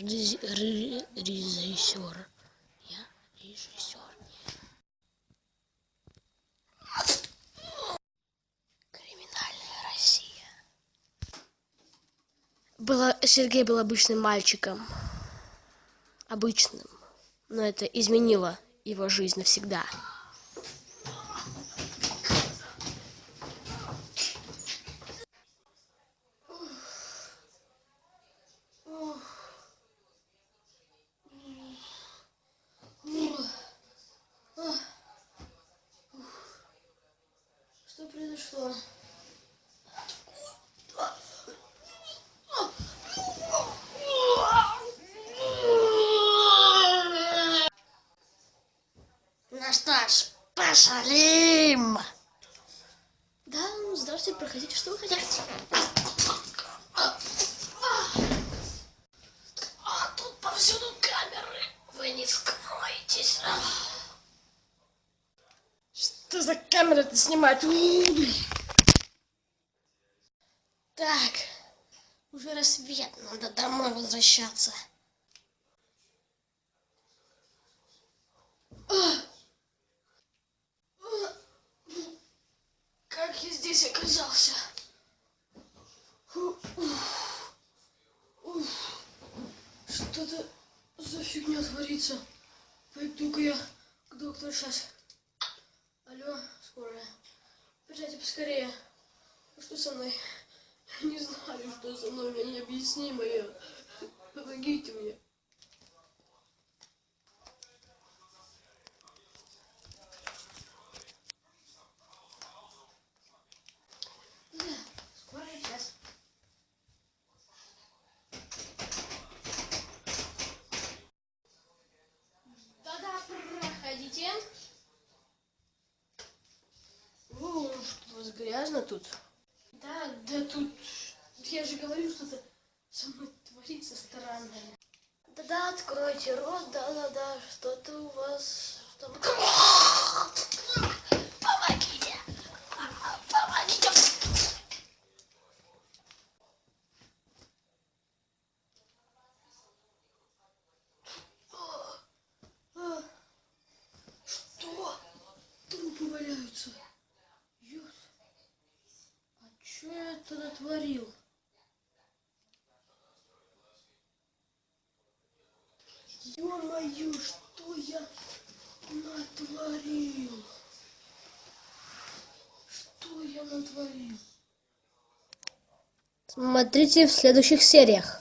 режиссер. Я режиссер. Криминальная россия. Была сергей был обычным мальчиком. Обычным. Но это изменило его жизнь навсегда что произошло ну что ж пошалим! Да ну здравствуйте проходите что вы хотите а тут повсюду камеры вы не скроетесь что за камера это снимает так. Уже рассвет надо домой возвращаться. Как я здесь оказался? Что-то за фигня творится. Пойду-ка я к доктору сейчас алло скорая. Приезжайте поскорее. Что со мной? Не знаю что со мной мне необъяснимое помогите мне Да, скорая сейчас. Да-да, проходите. О, что у грязно тут? Да, да тут, я же говорю, что-то со мной творится странное. Да-да, откройте рот, да-да-да, что-то у вас... Там... Помогите! Помогите! Что? Трупы валяются. Это натворил? Ё-моё, что я натворил? Что я натворил? Смотрите в следующих сериях.